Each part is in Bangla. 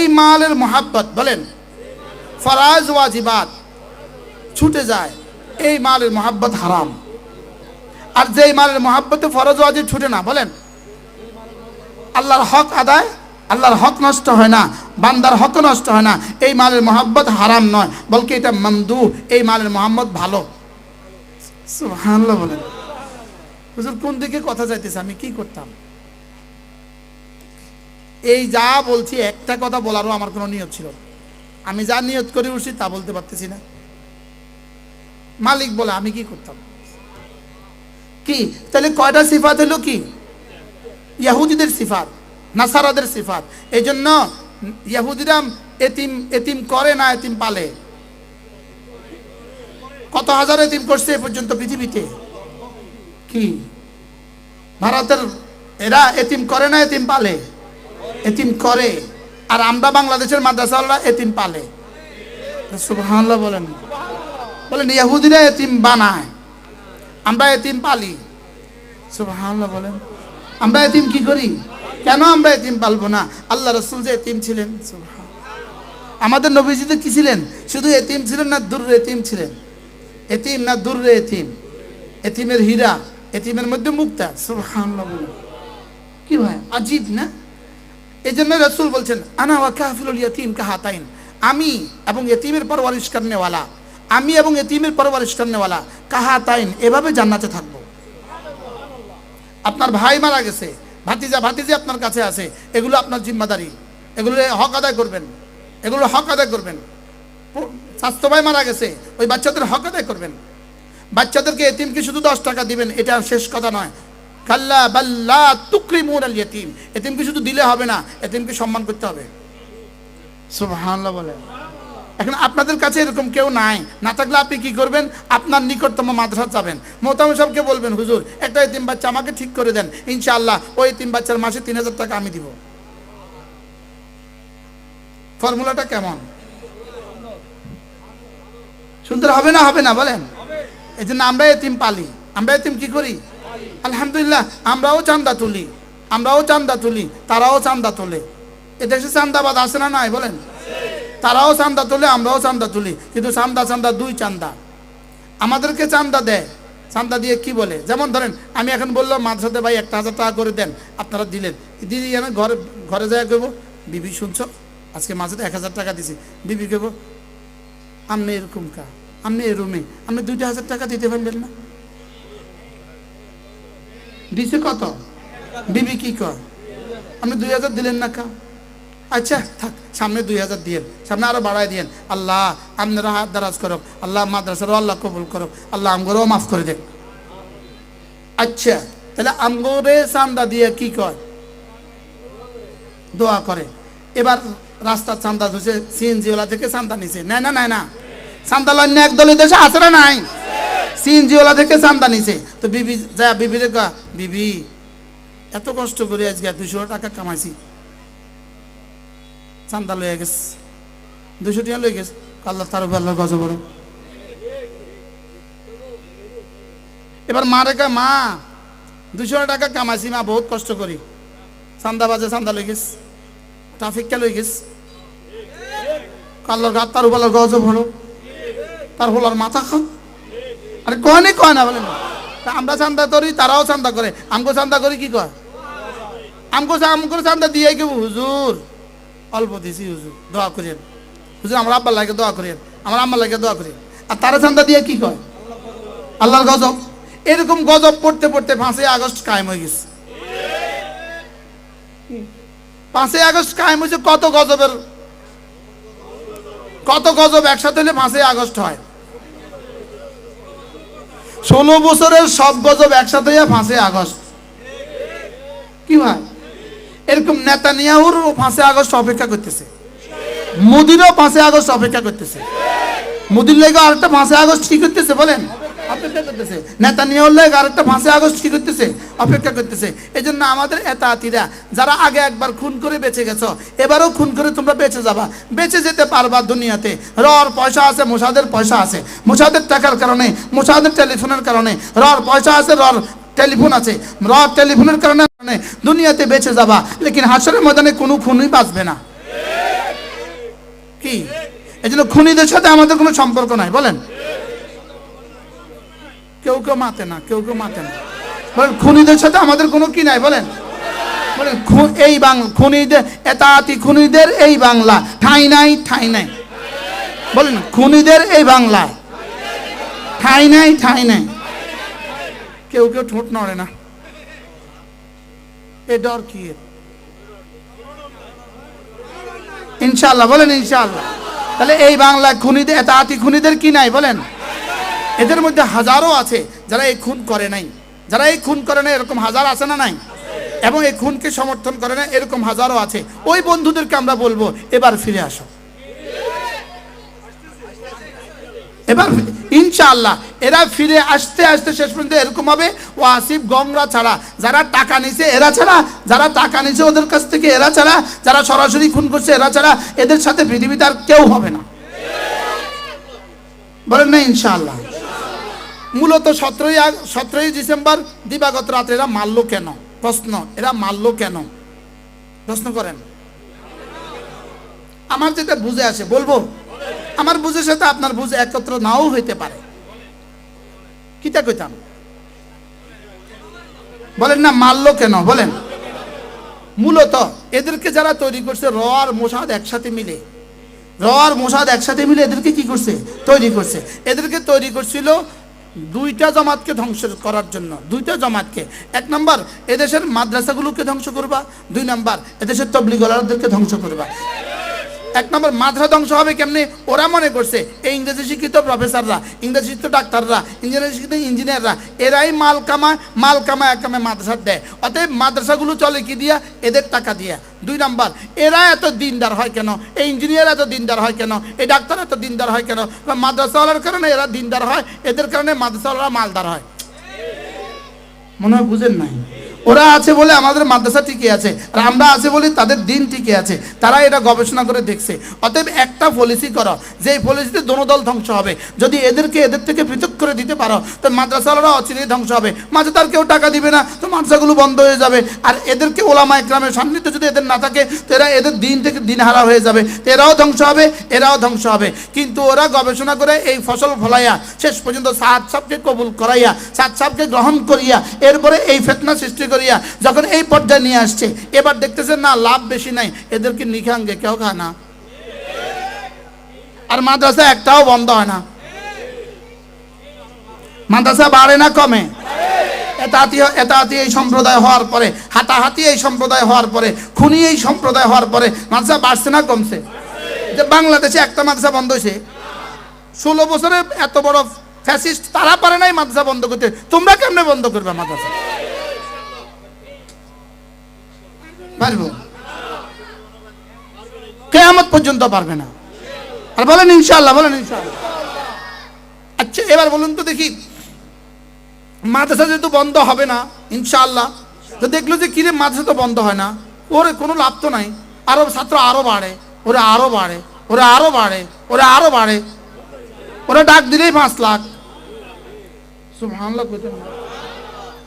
যেই মালের মোহাব্বত, বলেন। ফরাজ ওয়াজিবাত, ছুটে যায়, এই মালের মোহাব্বত হারাম। আর যেই মালের মোহাব্বতে ফরজ ওয়াজিব ছুটে না, বলেন। আল্লাহর হক আদায়, আল্লাহর হক নষ্ট হয় না, বান্দার হক নষ্ট হয় না, এই মালের মোহাব্বত হারাম নয়, বলকে এটা মন্দু এই মালের মোহাম্মদ ভালো। বলেন। হুজুর, কোন দিকে কথা যাইতেছে? আমি কি করতাম? এই যা বলছি, একটা কথা বলারও আমার কোনো নিয়ত ছিল আমি যা নিয়ত করে উঠছি তা বলতে পারতেছি না। মালিক বলে, আমি কি করতাম? কি? তাহলে কয়টা সিফাত হলো কি? ইয়াহুদিদের সিফাত, নাসারাদের সিফাত। এই জন্য ইয়াহুদিরা এতিম এতিম করে না, এতিম পালে। কত হাজার এতিম করছে এ পর্যন্ত পৃথিবীতে? কি? ভারতের এরা এতিম করে না, এতিম পালে। এতিম করে। আর আমরা বাংলাদেশের মাদ্রাসাওয়ালা এতিম পালে। সুবহানাল্লাহ বলেন। বলেন, ইয়াহুদিরা এতিম বানায়। আমরা এতিম পালি। সুবহানাল্লাহ বলেন। আমরা এতিম কি করি? কেন আমরা এতিম পালবো না? আল্লাহ রসুল যে এতিম ছিলেন। আমাদের নবীজিতে কি ছিলেন? শুধু এতিম ছিলেন না দূর এতিম ছিলেন? এতিম না দূর এতিম? এতিমের হীরা, এতিমের মধ্যে মুক্তা? বলেন। কি ভাই, আজীব না? এই জন্য রসুল বলছেন, আনা ওয়া কাফিলুল ইয়াতিম কাহাতাইন। আমি এবং এতিমের পরওয়ারিশ করনেওয়ালা, আমি এবং এতিমের পরওয়ারিশ করনেওয়ালা কাহাতাইন, এভাবে জান্নাতে থাকব। আপনার ভাই মারা গেছে, ভাতিজা, ভাতিজি আপনার কাছে আছে, এগুলো আপনার জিম্মাদারি, এগুলো হক আদায় করবেন, এগুলো হক আদায় করবেন। স্বাস্থ্য ভাই মারা গেছে, ওই বাচ্চাদের হক আদায় করবেন। বাচ্চাদেরকে এতিমকে শুধু দশ টাকা দিবেন, এটা শেষ কথা নয়। কাল্লা বাল্লা তুকরিমুন আল ইয়তিম। এতিমকে শুধু দিলে হবে না এতিমকে সম্মান করতে হবে। সুবহানাল্লাহ বলে এখন আপনাদের কাছে এরকম কেউ নাই। না থাকলে আপনি কি করবেন? আপনার নিকটতম মাদ্রাসা যাবেন। মোহতাম সাহেবকে বলবেন হুজুর একটা এতিম বাচ্চা আমাকে ঠিক করে দেন। ইনশাআল্লাহ ওই এতিম বাচ্চার মাসে তিন হাজার টাকা আমি দিব। ফর্মুলাটা কেমন? সুন্দর হবে না? হবে না বলেন। এই জন্য আমরা এতিম পালি। আমরা এতিম কি করি? আলহামদুলিল্লাহ, আমরাও চান্দা তুলি। আমরাও চান্দা তুলি, তারাও চান্দা তোলে। এদেশে চান্দাবাদ আছে না নাই, বলেন? তারাও চান্দা তোলে, আমরাও চান্দা তুলি। কিন্তু চান্দা চান্দা দুই চান্দা। আমাদেরকে চান্দা দেয়। চান্দা দিয়ে কি বলে? যেমন ধরেন, আমি এখন বললাম, মাদ্রাসাতে ভাই, একটা হাজার টাকা করে দেন, আপনারা দিলেন। দিদি আমি ঘরে ঘরে যায় কেবো বিবি, শুনছো? আজকে মাঝে এক হাজার টাকা দিছি। বিবি কেবো আপনি এরকম কা? আপনি এরুমে আপনি দুইটা হাজার টাকা দিতে পারলেন না? দিছে কত? বিবি কি কয়? আপনি দুই হাজার দিলেন না কা? আচ্ছা থাক, সামনে দুই হাজার দিয়েন। সামনে আরও বাড়াই দিয়েন। আল্লাহ, আপনারা হাত দারাজ করো আল্লাহ মাদ্রাসারও আল্লাহ কবুল করো আল্লাহ আমগরেও মাফ করে দেন। আচ্ছা তাহলে আমগরে চান্দা দিয়ে কি কয়? দোয়া করে। এবার রাস্তার চান্দা ধুছে সিএনজিওলা থেকে চান্দা নিছে। না না না না। চান্দা লন্য এক দলের দেশে আছে না নাই? সিএনজিওলা থেকে চান্দা নিছে। তো বিবি যা বিবিরে কা বিবি, এত কষ্ট করে আজকে দুশো টাকা কামাইছি। চান্দা লয়ে গেছে। দুশো টাকা লয়ে গেছে। আল্লাহ তার উপর আল্লাহর গজ বড় এবার মা রেখা মা দুশো টাকা কামাইছি, মা, বহুত কষ্ট করি। চান্দা বাজে, চান্দা লই গেছে। ট্রাফিককে লই গেছে। কাল্লার গাত তার উপর আল্লাহর গজ বড় তার হলার মাথা খান আরে কয় নি কয় না বলেন। তা আমরা চান্দা করি, তারাও চান্দা করে। আমগো চান্দা করি কি কয় আমগো আমগো চান্দা দিয়ে কেউ হুজুর, অল্প দিছি হুজুর, দোয়া করেন। হুজুর, আমার আব্বার লাগে দোয়া করেন, আমার আম্মার লাগে দোয়া করেন। আর তারা চান্দা দিয়ে কি কয় আল্লাহর গজব। এরকম গজব পড়তে পড়তে পাঁচই আগস্ট কায়েম হয়ে গেছে। পাঁচই আগস্ট কায়েম হয়েছে, কত গজবের কত গজব একসাথে হলে পাঁচই আগস্ট হয়? ষোলো বছরের সব গজব একসাথে ফাঁসে আগস্ট। কি ভাই? এরকম নেতা নিয়াহুর ফাঁসে আগস্ট অপেক্ষা করতেছে। মোদিরও ফাঁসে আগস্ট অপেক্ষা করতেছে। মোদির লেগে আরেকটা ফাঁসে আগস্ট ঠিক করতেছে, বলেন? অপেক্ষা করতেছে। নেতা নিয়াহুর লেগে আরেকটা পাঁচই আগস্ট করতেছে? অপেক্ষা করতেছে। এই জন্য আমাদের এতাতিরা, যারা আগে একবার খুন করে বেঁচে এবারও খুন করে তোমরা বেঁচে যাবা। বেঁচে যেতে পারবা দুনিয়াতে। রর পয়সা আছে, মোসাদের পয়সা আছে। মোসাদের টাকার কারণে, মোসাদের টেলিফোনের কারণে। রর পয়সা আছে, রর টেলিফোন আছে। র টেলিফোনের কারণে দুনিয়াতে বেঁচে যাবা। লেকিন হাসরের ময়দানে কোনো খুনই বাঁচবে না। কি? এই জন্য খুনিদের সাথে আমাদের কোনো সম্পর্ক নাই, বলেন। কেউ কেউ মাতে না, কেউ কেউ মাতে না। বলেন, খুনিদের সাথে আমাদের কোনো কি নাই, বলেন। এই বাংলা, খুনিদের, এতাতি খুনিদের এই বাংলা, ঠাই নাই ঠাই নাই। বলেন, খুনিদের এই বাংলা, ঠাই নাই ঠাই নাই। কেউ কেউ ঠোঁট নড়ে না। এ ডর কি ইনশাল্লাহ বলেন ইনশাল্লাহ তাহলে এই বাংলা খুনিদের, এতাতি খুনিদের কি নাই, বলেন? এদের মধ্যে হাজারো আছে যারা এই খুন করে নাই। যারা এই খুন করে না এরকম হাজার আছে না নাই? এবং এই খুনকে সমর্থন করে না এরকম হাজারো আছে। ওই বন্ধুদেরকে আমরা বলব, এবার ফিরে আসো। এবার ইনশাআল্লাহ, এরা ফিরে আসতে আসতে শেষ পর্যন্ত এরকম হবে ও আসিফ গংরা ছাড়া। যারা টাকা নিছে, এরা ছাড়া। যারা টাকা নিছে, ওদের কাছ থেকে এরা ছাড়া। যারা সরাসরি খুন করছে, এরা ছাড়া। এদের সাথে পৃথিবীতে আর কেউ হবে না। বলেন না ইনশাআল্লাহ। মূলত সতেরোই সতেরোই ডিসেম্বর দিবাগত রাত্রে এরা মারলো কেন? প্রশ্ন, এরা মারলো কেন? প্রশ্ন করেন। আমার যেটা বুঝে আসে, বলব? আমার বুঝের সাথে আপনার বুঝে একত্র নাও হইতে পারে। কিতা কইতাম? বলেন না, মারলো কেন? বলেন। মূলত এদেরকে যারা তৈরি করছে, র আর মোসাদ একসাথে মিলে। র আর মোসাদ একসাথে মিলে এদেরকে কি করছে? তৈরি করছে। এদেরকে তৈরি করছিল দুইটা জমাতকে ধ্বংস করার জন্য, দুইটা জমাতকে। এক নম্বর, এদেশের মাদ্রাসাগুলোকে ধ্বংস করবা। দুই নম্বর, এদেশের তবলিগলারদেরকে ধ্বংস করবা। এক নম্বর, মাদ্রাসা ধ্বংস হবে কেমনে? ওরা মনে করছে, এই ইংরেজি শিক্ষিত প্রফেসররা ইংরেজি শিক্ষিত ডাক্তাররা, ইঞ্জিনিয়ারিং শিক্ষিত ইঞ্জিনিয়াররা এরাই মাল কামায় মাল কামায় এক কামায় মাদ্রাসা দেয়। অতএব মাদ্রাসাগুলো চলে কি দিয়া? এদের টাকা দিয়া। দুই নাম্বার, এরা এত দিনদার হয় কেন? এই ইঞ্জিনিয়ার এত দিনদার হয় কেন? এই ডাক্তার এত দিনদার হয় কেন? মাদ্রাসাওয়ালার কারণে এরা দিনদার হয়, এদের কারণে মাদ্রাসাওয়ালারা মালদার হয়। মনে হয় বুঝেন নাই? ওরা আছে বলে আমাদের মাদ্রাসা টিকে আছে, আর আমরা আছে বলে তাদের দিন টিকে আছে, তারা এটা গবেষণা করে দেখছে। অতএব একটা পলিসি করো যে পলিসিতে দোনো দল ধ্বংস হবে। যদি এদেরকে এদের থেকে পৃথক করে দিতে পারো, তো মাদ্রাসাওয়ালারা অচিরেই ধ্বংস হবে। মাঝে তার কেউ টাকা দিবে না, তো মাদ্রাসাগুলো বন্ধ হয়ে যাবে। আর এদেরকে ওলামা একরামের সান্নিধ্য যদি এদের না থাকে, তো এরা এদের দিন থেকে দিন হারা হয়ে যাবে। তো এরাও ধ্বংস হবে, এরাও ধ্বংস হবে। কিন্তু ওরা গবেষণা করে এই ফসল ফলাইয়া, শেষ পর্যন্ত সাত সাপকে কবুল করাইয়া, সাত সাপকে গ্রহণ করিয়া, এরপরে এই ফেতনা সৃষ্টি করিয়া যখন এই পর্যায়ে নিয়ে আসছে, এবার দেখতেছেন না, লাভ বেশি নাই এদেরকে নিখাঙ্গে কেউ খায় না। আর মাদ্রাসা একটাও বন্ধ হয় না। মাদ্রাসা বাড়ে না, কমে। এই সম্প্রদায় হওয়ার পরে, হাতাহাতি এই সম্প্রদায় হওয়ার পরে, খুনি এই সম্প্রদায় হওয়ার পরে, মাদ্রাসা বাড়ছে না, কমছে। যে বাংলাদেশে একটা মাদ্রাসা বন্ধ হয়েছে। ষোলো বছরে এত বড় ফ্যাসিস্ট, তারা পারে নাই মাদ্রাসা বন্ধ করতে। তোমরা কেমনে বন্ধ করবে মাদ্রাসা? পারব? কেয়ামত পর্যন্ত পারবে না। আর বলেন ইনশাল্লাহ বলেন ইনশাল্লাহ আচ্ছা এবার বলুন তো দেখি, মাদ্রাসা যেহেতু বন্ধ হবে না, ইনশাআল্লাহ, তো দেখল যে কিরে মাদ্রাসা তো বন্ধ হয় না। ওরে কোনো লাভ তো নাই। আরও ছাত্র আরও বাড়ে, ওরা আরও বাড়ে, ওরা আরও বাড়ে, ওরা আরও বাড়ে। ওরা ডাক দিলেই পাঁচ লাখ। সুবহানাল্লাহ কইতেন না।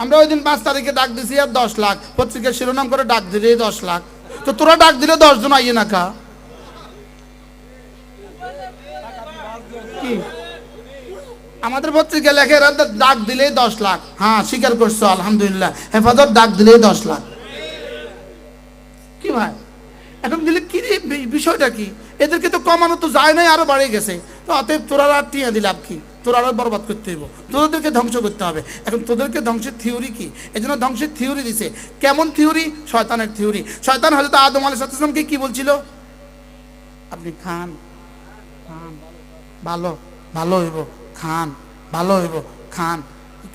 আমরা ওই দিন পাঁচ তারিখে ডাক দিছি, আর দশ লাখ। পত্রিকার শিরোনাম করে ডাক দিলেই দশ লাখ। তো তোরা ডাক দিলে দশ জন আইয়ে না কি? আমাদের পত্রিকা লেখে ডাক দিলেই দশ লাখ। হ্যাঁ স্বীকার করছ, আলহামদুলিল্লাহ। হেফাজত ডাক দিলেই দশ লাখ। কি ভাই? এখন দিলে কি বিষয়টা কি? এদেরকে তো কমানো তো যায় নাই, আরও বাড়ে গেছে। তো অতএব তোরা আর টিয়া দিলাম কি? তোরা আরও বরবাদ করতে হইব। তোদেরকে ধ্বংস করতে হবে। এখন তোদেরকে ধ্বংসের থিওরি কি? এই জন্য ধ্বংসের থিওরি দিছে। কেমন থিওরি শয়তানের থিওরি শয়তান হয়তো আদম আলী সালামকে কি বলছিল? আপনি খান। খান। ভালো। ভালো হইব। খান। ভালো হইব। খান।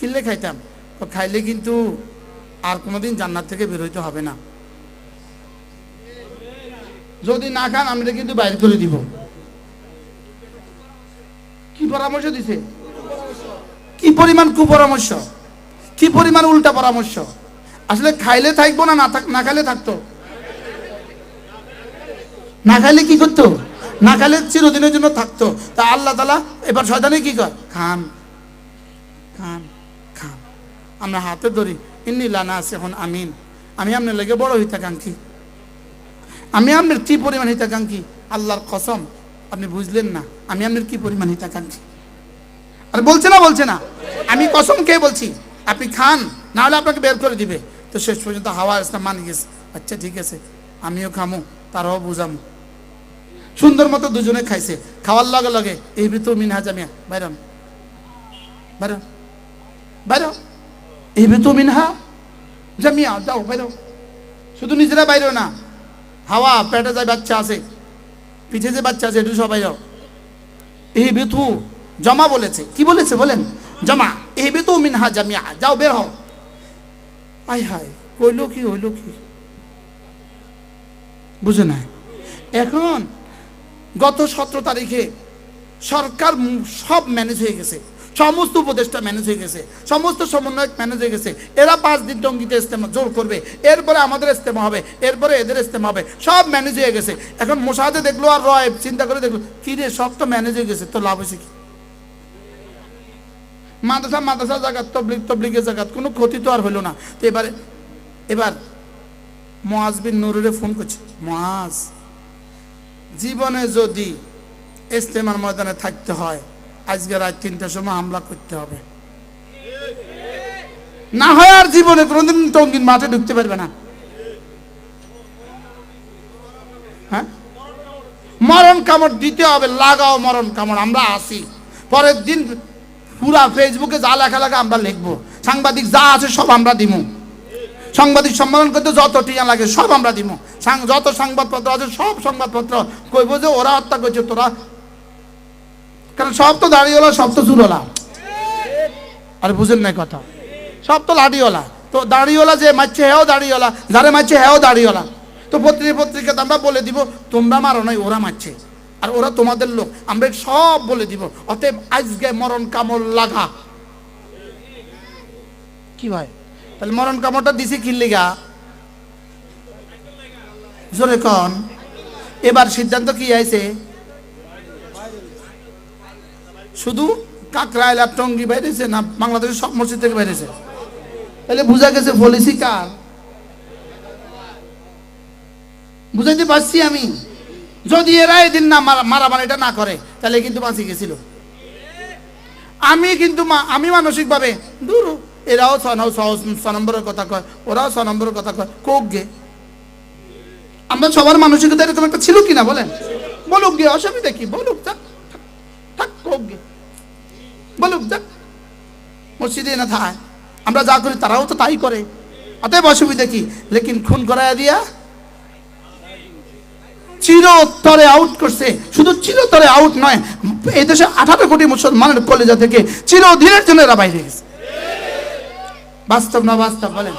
কিনলে খাইতাম। তো খাইলে কিন্তু আর কোনোদিন জান্নাত থেকে বের হইতে হবে না। যদি না খান, আমরা কিন্তু বাইর করে দিব। পরামর্শ দিছে? কি পরিমাণ কুপরামর্শ? কি পরিমাণ উল্টা পরামর্শ? আসলে খাইলে থাকব না না খাইলে থাকতো? না খাইলে কি করতো? না খাইলে চিরদিনের জন্য থাকতো। তা আল্লাহ তালা এবার শয়তানে কি কর খান। খান। খান। আমরা হাতে ধরি। ইন্নি লানা আছে এখন আমিন। আমি আপনার লেগে বড় হিতাকাঙ্ক্ষী। আমি আপনার কি পরিমাণ হিতাকাঙ্ক্ষী? আল্লাহর কসম। আপনি বুঝলেন না, আমি আপনার কি পরিমাণ হিতাকাঙ্ক্ষী? আর বলছে না বলছে না। আমি কসম খেয়ে বলছি, আপনি খান না হলে আপনাকে বের করে দিবে। তো শেষ পর্যন্ত হাওয়া ইসলাম মানি গেছে। আচ্ছা ঠিক আছে, আমিও খামো, তারাও বুঝামো। সুন্দর মতো দুজনে খাইছে। খাওয়ার লগে লগে, এই ভিতর মিনহা জামিয়া বাইরাম বাইরাম বাইরাও এই ভিতর মিনহা জামিয়া, যাও বাইরাও শুধু নিজেরা বাইরেও না, হাওয়া, পেটে যায় বাচ্চা আছে পিঠে যে বাচ্চা আছে একটু সবাই যাও। এই বেতু জমা বলেছে। কি বলেছে বলেন? জমা। এই বেতু মিনহা জামিয়া। যাও, বের হও। আই হাই হইল কি হইল কি? বুঝে না এখন গত সতেরো তারিখে সরকার সব ম্যানেজ হয়ে গেছে। সমস্ত উপদেষ্টা ম্যানেজ হয়ে গেছে, সমস্ত সমন্বয়ক ম্যানেজ হয়ে গেছে। এরা পাঁচ দিন টঙ্গিতে ইস্তেমা, জোর করবে। এরপরে আমাদের ইস্তেমা হবে, এরপরে এদের ইস্তেমা হবে। সব ম্যানেজ হয়ে গেছে। এখন মোশাহাদে দেখল আর রয় চিন্তা করে দেখল, কি রে, সব তো ম্যানেজ হয়ে গেছে তো লাভ হয়েছে কি? মাদ্রাসা মাদ্রাসা জাগাত তবলিক তবলিগের জাগাত কোনো ক্ষতি তো আর হলো না। তো এবারে, এবার মোয়াজ বিন নুরুরে ফোন করছে মহাজ জীবনে যদি ইস্তেমার ময়দানে থাকতে হয় আজকে রাত তিনটার সময় হামলা করতে হবে। না হয় আর জীবনে কোনোদিন টঙ্গিন মাঠে ঢুকতে পারবে না। হ্যাঁ? মরণ কামড় দিতে হবে, লাগাও মরণ কামড়, আমরা আসি পরের দিন পুরা ফেসবুকে যা লেখা লেখা আমরা লিখব। সাংবাদিক যা আছে সব আমরা দিব। সাংবাদিক সম্মেলন করতে যত টিয়া লাগে সব আমরা দিব। যত সংবাদপত্র আছে সব সংবাদপত্র কইব যে ওরা হত্যা করছে, তোরা কারণ সব তো দাড়িওয়ালা, সব তো চুলওয়ালা। আরে বুঝেন নাই কথা। সব তো লাডিওয়ালা তো দাড়িওয়ালা যে মারছে, হেও দাড়িওয়ালা। যারে মারছে, হেও দাড়িওয়ালা। তো পত্রিকা পত্রিকাতে আমরা বলে দিব, তোমরা মারো নাই, ওরা মারছে। আর ওরা তোমাদের লোক। আমরা সব বলে দিব, অতএব আজকে মরণ কামড় লাগা। কি ভাই? তাহলে মরণ কামড়টা দিছি কিল্লিগা জোরে কন। এবার সিদ্ধান্ত কি আইছে? শুধু কাকরাইল আর টঙ্গি বাইরেছে না বাংলাদেশের সব মসজিদ থেকে বাইরেছে? তাহলে বোঝা গেছে পলিসি কার? বুঝাইতে পারছি আমি? যদি এরা এদিন না মারা মারামারিটা না করে, তাহলে কিন্তু বাঁচি গেছিল। আমি কিন্তু আমি মানসিকভাবে, দূর, এরাও ছ- ছ নম্বরের কথা কয়, ওরাও ছ নম্বরের কথা কয় কোক গে। আমরা সবার মানসিকতা এরকম একটা ছিল কিনা বলেন? বলুক গে, অসুবিধা কি? বলুক যাক থাক, থাক কোক গে বলুক, যাক, মসজিদে না থায় আমরা যা করি তারাও তো তাই করে। অতএব অসুবিধা কি? লেকিন খুন করায় দিয়া চিরতরে আউট করছে। শুধু চিরতরে আউট নয়, এই দেশে আঠারো কোটি মুসলমানের কলেজা থেকে চিরদিনের জন্য এরা বাইরে গেছে। বাস্তব না বাস্তব বলেন?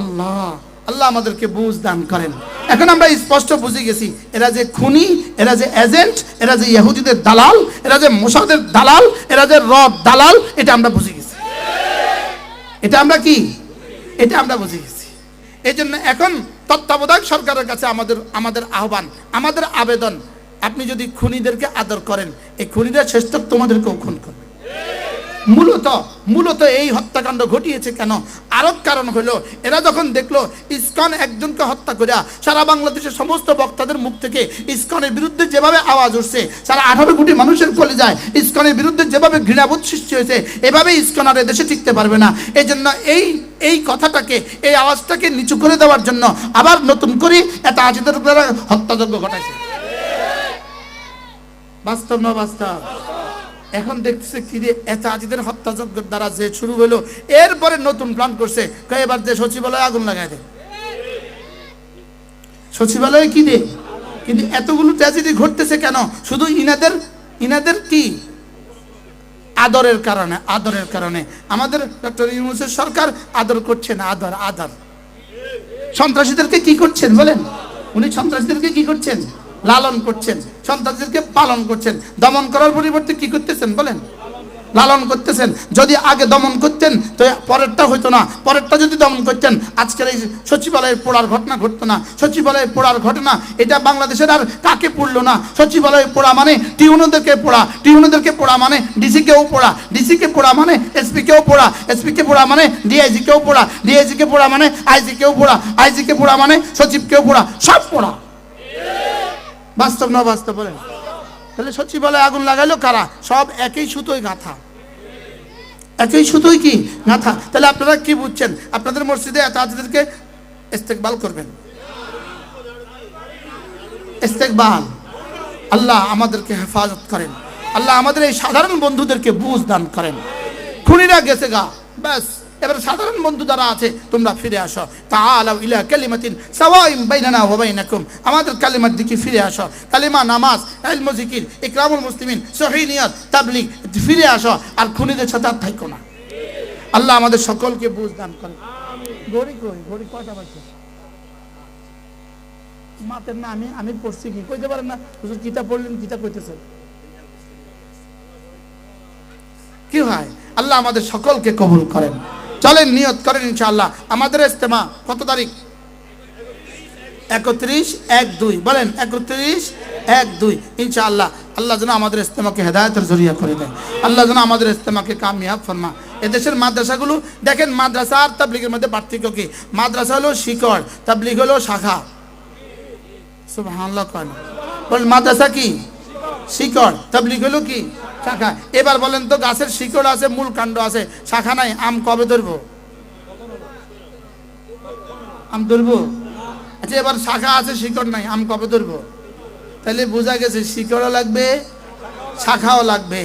আল্লাহ। আল্লাহ আমাদেরকে বুঝ দান করেন। এখন আমরা স্পষ্ট বুঝে গেছি, এরা যে খুনি, এরা যে এজেন্ট এরা যে ইহুদিদের দালাল, এরা যে মোসাদের দালাল, এরা যে রব দালাল, এটা আমরা বুঝে গেছি। এটা আমরা কি? এটা আমরা বুঝে গেছি। এই জন্য এখন তত্ত্বাবধায়ক সরকারের কাছে আমাদের আমাদের আহ্বান, আমাদের আবেদন, আপনি যদি খুনিদেরকে আদর করেন, এই খুনিরা তক তোমাদেরকেও খুন করবে। মূলত মূলত এই হত্যাকাণ্ড ঘটিয়েছে কেন? আরও কারণ হলো, এরা যখন দেখল ইসকন একজনকে হত্যা করিয়া সারা বাংলাদেশের সমস্ত বক্তাদের মুখ থেকে ইসকনের বিরুদ্ধে যেভাবে আওয়াজ উঠছে, সারা আঠারো কোটি মানুষের কলে যায়, ইসকনের বিরুদ্ধে যেভাবে ঘৃণাবোধ সৃষ্টি হয়েছে, এভাবে ইসকন আর এদেশে টিকতে পারবে না। এই জন্য এই এই কথাটাকে, এই আওয়াজটাকে নিচু করে দেওয়ার জন্য আবার নতুন করে এটা আজিদের হত্যাযজ্ঞ ঘটাইছে। বাস্তব না বাস্তব? এখন দেখতেছে কি রে এত আজিদের হত্যাযজ্ঞের দ্বারা যে শুরু হলো এরপরে নতুন প্ল্যান করছে। এবার যে সচিবালয়ে আগুন লাগাই দে সচিবালয়ে কি দে কিন্তু এতগুলো ট্র্যাজেডি ঘটতেছে কেন? শুধু ইনাদের ইনাদের কি? আদরের কারণে আদরের কারণে। আমাদের ডক্টর ইউনুসের সরকার আদর করছে না, আদর আদর। সন্ত্রাসীদেরকে কি করছেন বলেন? উনি সন্ত্রাসীদেরকে কি করছেন? লালন করছেন সন্ত্রাসীদেরকে পালন করছেন। দমন করার পরিবর্তে কি করতেছেন বলেন? লালন করতেছেন। যদি আগে দমন করতেন, তো পরেরটা হইতো না। পরেরটা যদি দমন করতেন, আজকের এই সচিবালয়ের পোড়ার ঘটনা ঘটতো না। সচিবালয়ের পোড়ার ঘটনা, এটা বাংলাদেশের আর কাকে পড়ল না? সচিবালয়ে পোড়া মানে টিউনোদেরকে পোড়া। টিউনোদেরকে পোড়া মানে ডিসিকেও পোড়া। ডিসিকে পোড়া মানে এসপিকেও পোড়া। এসপিকে পোড়া মানে ডিআইজিকেও পোড়া। ডিআইজিকে পোড়া মানে আইজিকেও পোড়া। আইজিকে পোড়া মানে সচিবকেও পোড়া। সব পোড়া। বাস্তব না বাস্তব বলেন? তাহলে সচিবালয়ে আগুন লাগাইলো কারা? সব একই সুতোই গাঁথা। একই সুতোই কি? গাঁথা। তাহলে আপনারা কি বুঝছেন? আপনাদের মসজিদে এত হাজিদেরকে ইস্তেকবাল করবেন? ইস্তেকবাল। আল্লাহ আমাদেরকে হেফাজত করেন। আল্লাহ আমাদের এই সাধারণ বন্ধুদেরকে বুঝ দান করেন। খুনিরা গেছে গা। ব্যাস। এবার সাধারণ বন্ধু যারা আছে তোমরা ফিরে আসো। তাআলাউ ইলা কালিমাতিন সাওয়াইম বাইনানা ওয়া বাইনাকুম। আমাদের কালিমার দিকে ফিরে আসো। কালিমা নামাজ ইলম জিকির ইকরামুল মুসলিমিন সহিহ নিয়ত তাবলীগ ফিরে আসো। আর খুনিদের সাথে আর থাকো না। আল্লাহ আমাদের সকলকে বুঝ দান করেন ঘড়ি কই? ঘড়ি কয়টা বাজছে? মাতের না আমি আমি পড়ছি কি? কইতে পারেন না? হুজুর কিতাব পড়লেন কিতাব কইতেছেন? কি হয়? আল্লাহ আমাদের সকলকে কবুল করেন। চলেন, নিয়ত করেন ইনশাআল্লাহ। আমাদের ইস্তেমা কত তারিখ? একত্রিশ এক দুই। বলেন, একত্রিশ এক দুই। ইনশাআল্লাহ, আল্লাহ যেন আমাদের ইস্তেমাকে হেদায়তের জরিয়া করে দেয়। আল্লাহ যেন আমাদের ইস্তেমাকে কামিয়াব ফরমা এদেশের মাদ্রাসাগুলো, দেখেন, মাদ্রাসা আর তাবলিগের মধ্যে পার্থক্য কি? মাদ্রাসা হলো শিকড়, তাবলিগ হলো শাখা। সুবহানাল্লাহ বলেন মাদ্রাসা কি? শিকড়। তাবলিগ হলো কি? শাখা। এবার বলেন তো গাছের শিকড় আছে, মূল কাণ্ড আছে। শাখা নাই, আম কবে ধরবো? আম ধরবো? আচ্ছা এবার শাখা আছে, শিকড় নাই, আম কবে ধরবো? তাহলে বোঝা গেছে, শিকড়ও লাগবে, শাখাও লাগবে।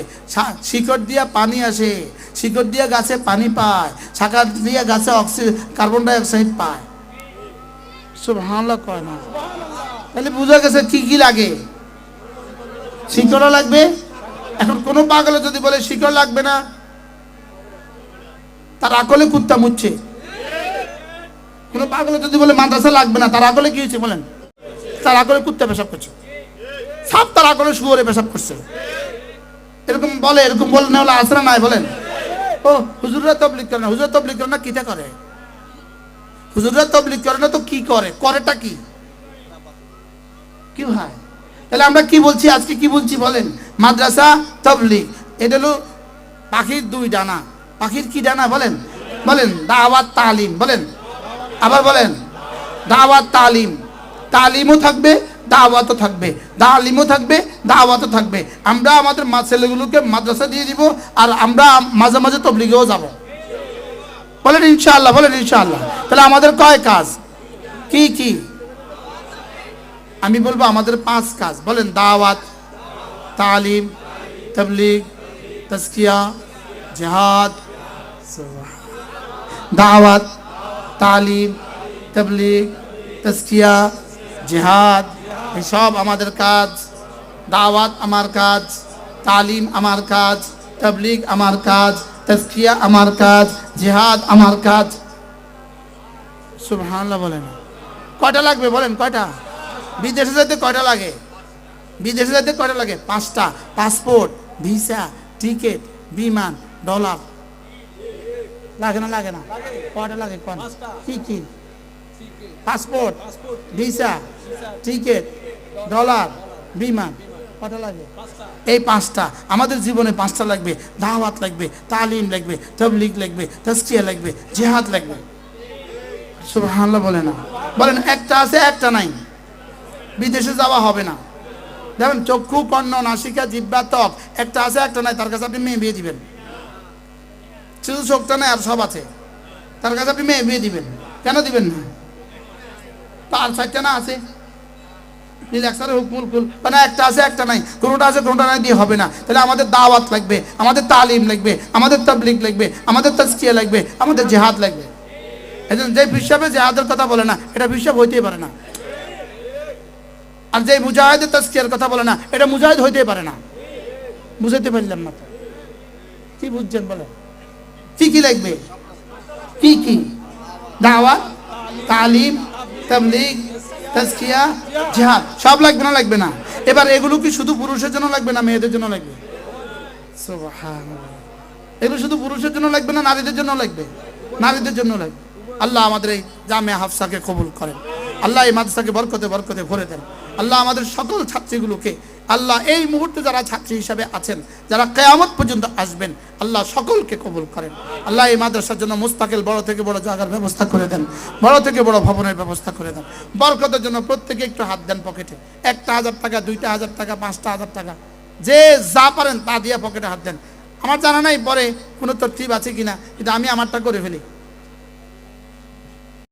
শিকড় দিয়া পানি আসে। শিকড় দিয়া গাছে পানি পায়। শাখা দিয়া গাছে অক্সি, কার্বন ডাই অক্সাইড পায়। সুবহানাল্লাহ কয় না। তাহলে বোঝা গেছে কি কি লাগে? শিকড়ও লাগবে। এখন কোনো পাগলে যদি বলে শিকড় লাগবে না, তার আকলে কুত্তা মুচ্ছে। কোনো পাগলে যদি বলে মাদ্রাসা লাগবে না, তার আকলে কি হয়েছে বলেন? তার আকলে কুত্তা পেশাব করছে। সাপ তার আকলে শুয়োরে পেশাব করছে। এরকম বলে এরকম বলে না হলে আসরা নাই বলেন। ও, হুজুররা তবলিক করে না। হুজুর তবলিক করে না, কিটা করে? হুজুররা তবলিক করে না তো কি করে? করেটা কি? কি হয়? তাহলে আমরা কি বলছি? আজকে কি বলছি বলেন? মাদ্রাসা তবলিগ। এটা হলো পাখির দুই ডানা। পাখির কি ডানা বলেন? বলেন, দাওয়াত তালিম বলেন। আবার বলেন, দাওয়াত তালিম। তালিমও থাকবে, দাওয়াতও থাকবে। তালিমও থাকবে, দাওয়াতও থাকবে। আমরা আমাদের মা- ছেলেগুলোকে মাদ্রাসা দিয়ে দিব আর আমরা মাঝে মাঝে তবলিগেও যাব। বলেন ইনশাআল্লাহ বলেন ইনশাআল্লাহ। তাহলে আমাদের কয় কাজ? কি কি? আমি বলব আমাদের পাঁচ কাজ। বলেন দাওয়াত, তালিম, তবলিগ তস্কিয়া জেহাদ দাওয়াত, তালিম, তবলিগ তস্কিয়া জেহাদ এসব আমাদের কাজ। দাওয়াত আমার কাজ, তালিম আমার কাজ, তবলিগ আমার কাজ তস্কিয়া আমার কাজ, জেহাদ আমার কাজ। সুবহানাল্লাহ বলেন। কয়টা লাগবে বলেন, কয়টা? বিদেশে যেতে কয়টা লাগে? বিদেশে যেতে কয়টা লাগে? পাঁচটা। পাসপোর্ট, ভিসা, টিকিট, বিমান, ডলার। লাগে না লাগে না? কয়টা লাগে কি কি পাসপোর্ট, ভিসা, টিকিট, ডলার, বিমান। কটা লাগে? এই পাঁচটা। আমাদের জীবনে পাঁচটা লাগবে। দাওয়াত লাগবে, তালিম লাগবে, তবলিগ লাগবে তস্কিয়া লাগবে, জেহাদ লাগবে। সুবহানাল্লাহ বলে না। বলেন, একটা আছে, একটা নাই। বিদেশে যাওয়া হবে না। দেখেন, চক্ষু, কর্ণ, নাসিকা জিব্বা ত্বক, একটা আছে, একটা নাই, তার কাছে আপনি মেয়ে বিয়ে দিবেন। শুধু চোখটা নাই, আর সব আছে। তার কাছে আপনি মেয়ে বিয়ে দিবেন। কেন দিবেন না? তার চারটা না আছে। মানে একটা আছে, একটা নাই। কোনোটা আছে, কোনোটা নাই দিয়ে হবে না। তাহলে আমাদের দাওয়াত লাগবে, আমাদের তালিম লাগবে, আমাদের তাবলিগ লাগবে, আমাদের তাজকিয়া লাগবে, আমাদের জেহাদ লাগবে। যে হিসাবে জেহাদের কথা বলে না, এটা হিসাব হইতেই পারে না। আর যে মুজাহিদের তাস্কিয়ার কথা বলে না, এটা মুজাহিদ হইতে পারে না। বুঝাইতে পারলাম না কি বুঝছেন বলে কি কি লাগবে? কি কি? দাওয়াত, তালিম, তাবলিগ, তাজকিয়া, জিহাদ, সব লাগবে না লাগবে না? এবার এগুলো কি শুধু পুরুষের জন্য লাগবে না মেয়েদের জন্য লাগবে। এগুলো শুধু পুরুষের জন্য লাগবে না নারীদের জন্য লাগবে? নারীদের জন্য লাগবে। আল্লাহ আমাদের এই জামে হাফসাকে কবুল করেন। আল্লাহ এই মাদ্রাসাকে বরকতে বরকতে ভরে দেন। আল্লাহ আমাদের সকল ছাত্রীগুলোকে, আল্লাহ এই মুহূর্তে যারা ছাত্রী হিসাবে আছেন, যারা কেয়ামত পর্যন্ত আসবেন, আল্লাহ সকলকে কবুল করেন। আল্লাহ এই মাদ্রাসার জন্য মুস্তাকিল বড় থেকে বড় জায়গার ব্যবস্থা করে দেন, বড় থেকে বড় ভবনের ব্যবস্থা করে দেন। বরকতের জন্য প্রত্যেকে একটু হাত দেন পকেটে। একটা হাজার টাকা, দুইটা হাজার টাকা, পাঁচটা হাজার টাকা, যে যা পারেন তা দিয়ে পকেটে হাত দেন। আমার জানা নাই পরে কোনো তরতিব আছে কিনা, কিন্তু আমি আমারটা করে ফেলি।